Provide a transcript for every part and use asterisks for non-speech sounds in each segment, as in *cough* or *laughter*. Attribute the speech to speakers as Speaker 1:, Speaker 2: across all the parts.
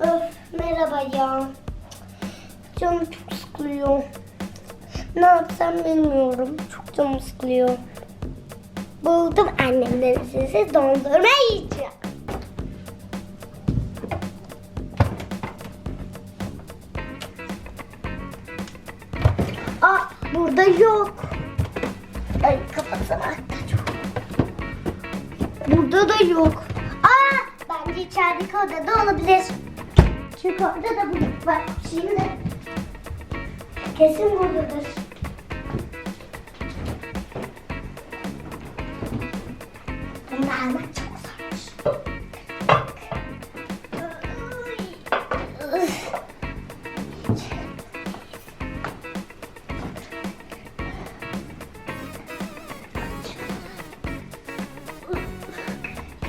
Speaker 1: Öf merhaba ya. Canım çok sıkılıyor. Ne yapsam bilmiyorum. Çok canım sıkılıyor. Buldum annemden size dondurma yiyeceğim. Aa burada yok. Ay çok. Burada da yok. Aa bence içerideki odada olabilir. Çünkü orada da bulut var. Şimdi kesin buradadır. Bunu da almak çok zormuş.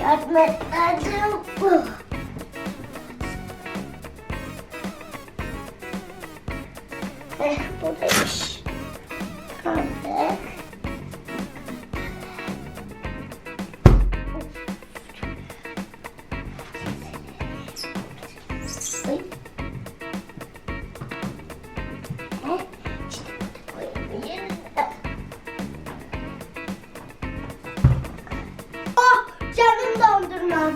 Speaker 1: Yardım et lazım. İşte burada dondurmam.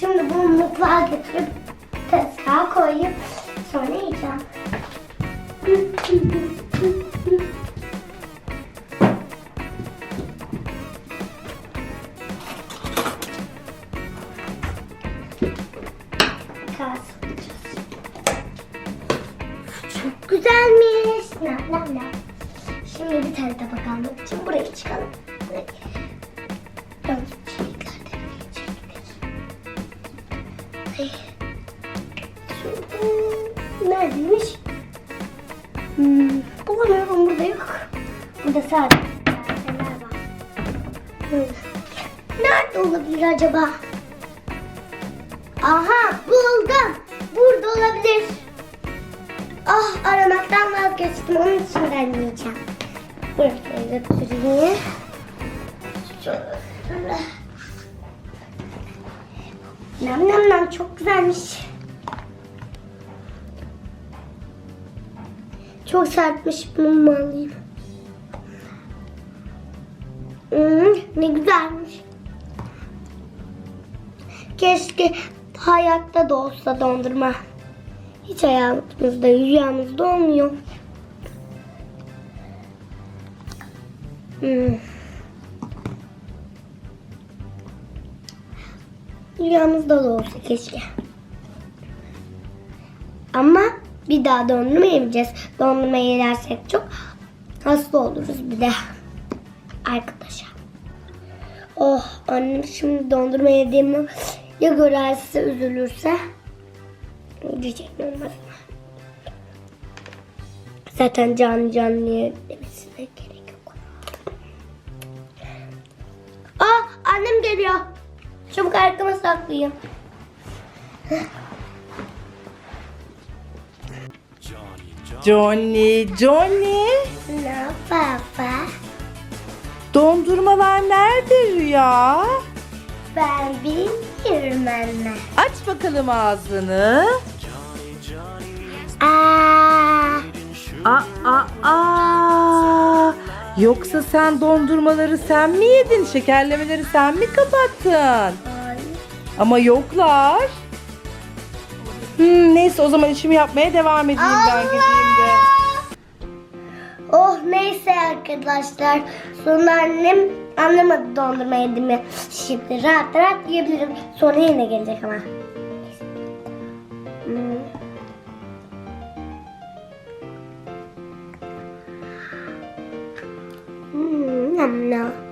Speaker 1: Şimdi bunu mutfağa götürüp tezgaha koyup güzelmiş. Nam nam nam. Şimdi bir tane tabak almak için buraya çıkalım. Buraya. Yalnız çiçekler de yiyecektir. Ay. Şurada. Neredeymiş? Hmm, bulamıyorum burada yok. Burada sadece. Hmm. Nerede olabilir acaba? Aha buldum. Burada olabilir. Ah aramaktan vazgeçtim. Onun için ben yiyeceğim. Buraya götüreyim. Nam nam nam çok güzelmiş. Çok sertmiş bunu mu? Hmm, ne güzelmiş. Keşke hayatta da olsa dondurma. Hiç hayatımızda, rüyamızda olmuyor. Hmm. Rüyamızda da olsa keşke. Ama bir daha dondurma yemeyeceğiz. Dondurma yersek çok hasta oluruz bir de. Arkadaşlar. Oh annem şimdi dondurma yediğimi ya görerse üzülürse diyecek olmaz. Zaten canlı canlıya demesine gerek yok. Aa annem geliyor. Çabuk arkama saklayayım.
Speaker 2: Johnny, Johnny.
Speaker 1: Ne baba?
Speaker 2: Dondurmalar nerede Rüya?
Speaker 1: Ben bilmiyorum anne.
Speaker 2: Aç bakalım ağzını.
Speaker 1: Aa,
Speaker 2: Aa, aa, aa. Yoksa sen dondurmaları sen mi yedin? Şekerlemeleri sen mi kapattın? Ama yoklar. Hmm, neyse o zaman işimi yapmaya devam edeyim ben gideyim de.
Speaker 1: Oh neyse arkadaşlar. Sonra annem anlamadı dondurma yediğimi. Şimdi rahat rahat yiyebilirim. Sonra yine gelecek ama. Hmm. Hmm, nam nam.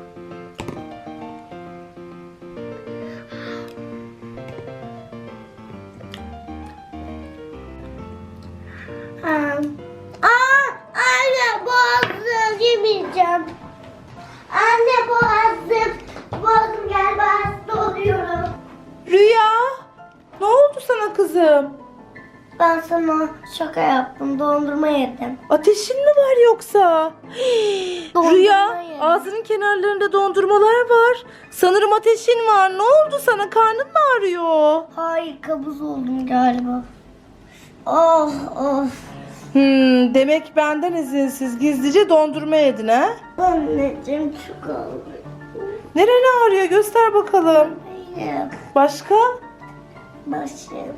Speaker 2: Sana
Speaker 1: şaka yaptım. Dondurma yedim.
Speaker 2: Ateşin mi var yoksa? *gasps*
Speaker 1: Dondurma
Speaker 2: Rüya
Speaker 1: yedim.
Speaker 2: ağzının kenarlarında dondurmalar var. Sanırım ateşin var. Ne oldu sana? Karnın mı ağrıyor?
Speaker 1: Hayır kabuz oldum galiba. Oh oh.
Speaker 2: Hmm, demek benden izinsiz gizlice dondurma yedin ha?
Speaker 1: Anneciğim çok ağrıyor.
Speaker 2: Nereni ağrıyor? Göster bakalım.
Speaker 1: Hayır.
Speaker 2: Başka?
Speaker 1: Başım.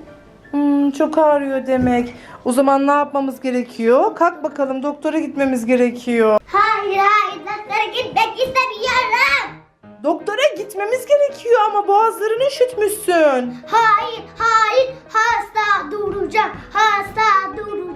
Speaker 2: Hmm, çok ağrıyor demek. O zaman ne yapmamız gerekiyor? Kalk bakalım doktora gitmemiz gerekiyor.
Speaker 1: Hayır hayır doktora gitmek istemiyorum.
Speaker 2: Doktora gitmemiz gerekiyor ama boğazlarını üşütmüşsün.
Speaker 1: Hayır hayır hasta duracak. Hasta duracak.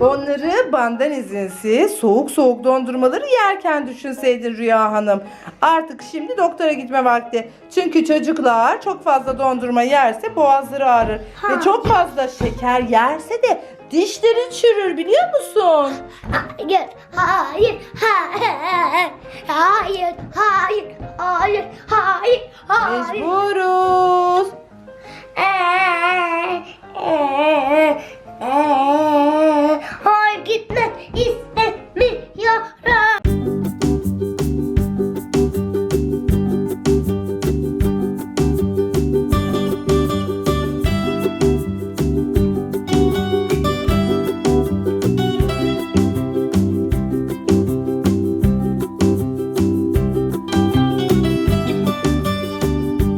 Speaker 2: Onları benden izinsiz soğuk soğuk dondurmaları yerken düşünseydin Rüya Hanım. Artık şimdi doktora gitme vakti. Çünkü çocuklar çok fazla dondurma yerse boğazları ağrır.
Speaker 1: Ha.
Speaker 2: Ve çok fazla şeker yerse de dişleri çürür biliyor musun?
Speaker 1: Hayır, hayır, hayır, hayır, hayır, hayır, hayır, hayır.
Speaker 2: Mecburuz.
Speaker 1: Ee, ee, ee, gitmek